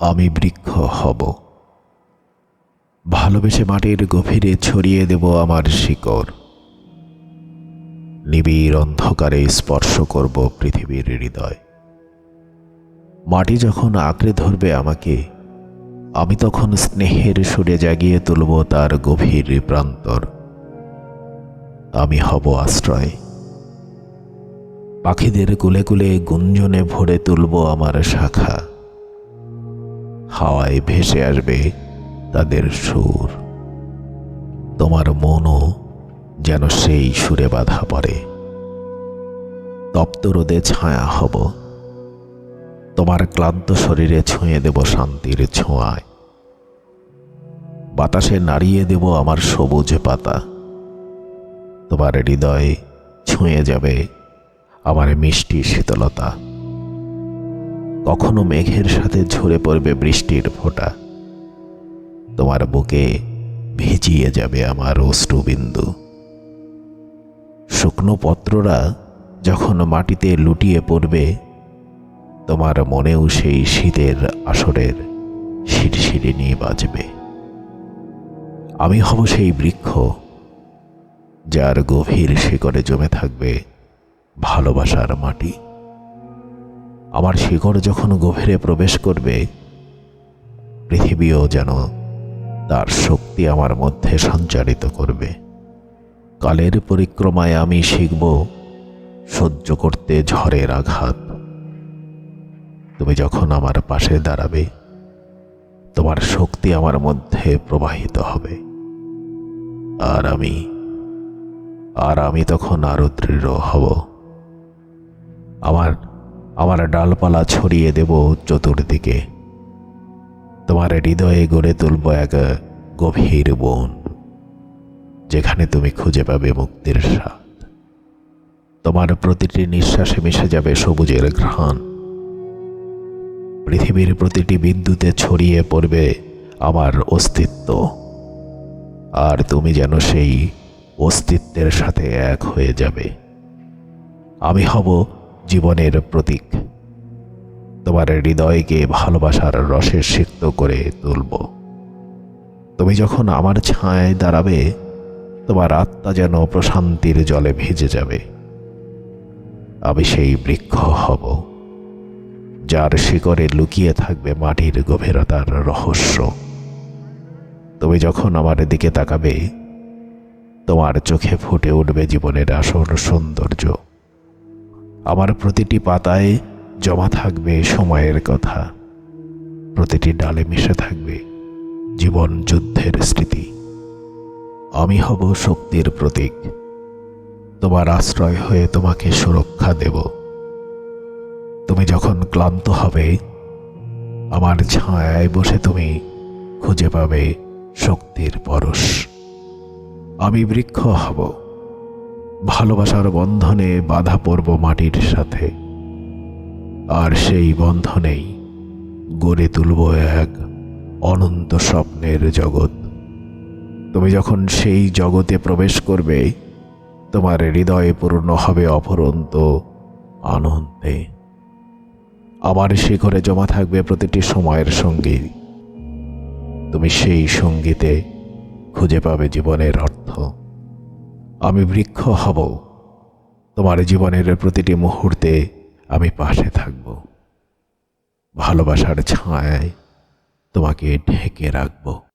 আমি বৃক্ষ হব। ভালোবেসে মাটির গভীরে ছড়িয়ে দেব আমার শিকড়। নিবিড় অন্ধকারে স্পর্শ করব পৃথিবীর হৃদয়। মাটি যখন আঁকড়ে ধরবে আমাকে, আমি তখন স্নেহের সুরে জাগিয়ে তুলব তার গভীর প্রান্তর। আমি হব আশ্রয়। পাখিদের কুলে কুলে গুঞ্জনে ভরে তুলব আমার শাখা। হাওয়ায় ভেসে আসবে তাদের সুর। তোমার মনও যেন সেই সুরে বাধা পড়ে। তপ্ত রোদে ছায়া হব। তোমার ক্লান্ত শরীরে ছুঁয়ে দেব শান্তির ছোঁয়ায়। বাতাসে নাড়িয়ে দেব আমার সবুজ পাতা। তোমার হৃদয়ে ছুঁয়ে যাবে আমার মিষ্টি শীতলতা। কখনো মেঘের সাথে ঝরে পড়বে বৃষ্টির ফোঁটা। তোমার বুকে ভিজিয়ে যাবে আমার অশ্রুবিন্দু। শুকনো পত্ররা যখন মাটিতে লুটিয়ে পড়বে, তোমার মনেও সেই শীতের আসরের শিরশিরে নিয়ে বাজবে। আমি হব সেই বৃক্ষ যার গভীর শিকড়ে জমে থাকবে ভালোবাসার মাটি। আমার শিকড় যখন গভীরে প্রবেশ করবে, পৃথিবীও যেন তার শক্তি আমার মধ্যে সঞ্চারিত করবে। কালের পরিক্রমায় আমি শিখব সহ্য করতে ঝড়ের আঘাত। তুমি যখন আমার পাশে দাঁড়াবে, তোমার শক্তি আমার মধ্যে প্রবাহিত হবে। আর আমি আর আমি তখন আরও দৃঢ় হব। আমার আমার ডালপালা ছড়িয়ে দেব চতুর্দিকে। তোমার হৃদয়ে গড়ে তুলব এক গভীর বন, যেখানে তুমি খুঁজে পাবে মুক্তির স্বাদ। তোমার প্রতিটি নিঃশ্বাসে মিশে যাবে সবুজের ঘ্রাণ। পৃথিবীর প্রতিটি বিন্দুতে ছড়িয়ে পড়বে আমার অস্তিত্ব। আর তুমি যেন সেই অস্তিত্বের সাথে এক হয়ে যাবে। আমি হব জীবনের প্রতীক। তোমার হৃদয়কে ভালোবাসার রসে সিক্ত করে তুলব। তুমি যখন আমার ছায়ায় দাঁড়াবে, তোমার আত্মা যেন প্রশান্তির জলে ভিজে যাবে। আমি সেই বৃক্ষ হব, যার শিকড়ে লুকিয়ে থাকবে মাটির গভীরতার রহস্য। তুমি যখন আমার দিকে তাকাবে, তোমার চোখে ফুটে উঠবে জীবনের আসল সৌন্দর্য। আমার প্রতিটি পাতায় জমা থাকবে সময়ের কথা। প্রতিটি ডালে মিশে থাকবে জীবন যুদ্ধের স্মৃতি। আমি হব শক্তির প্রতীক। তোমার আশ্রয় হয়ে তোমাকে সুরক্ষা দেব। তুমি যখন ক্লান্ত হবে, আমার ছায়ায় বসে তুমি খুঁজে পাবে শক্তির পরশ। আমি বৃক্ষ হব। ভালোবাসার বন্ধনে বাধা পড়ব মাটির সাথে। আর সেই বন্ধনেই গড়ে তুলব এক অনন্ত স্বপ্নের জগৎ। তুমি যখন সেই জগতে প্রবেশ করবে, তোমার হৃদয়ে পূর্ণ হবে অপরন্ত আনন্দে। আমার শিখরে জমা থাকবে প্রতিটি সময়ের সঙ্গী। তুমি সেই সঙ্গীতে খুঁজে পাবে জীবনের অর্থ। আমি বৃক্ষ হব। তোমার জীবনের প্রতিটি মুহূর্তে আমি পাশে থাকব। ভালোবাসার ছায় তোমাকে ঢেকে রাখব।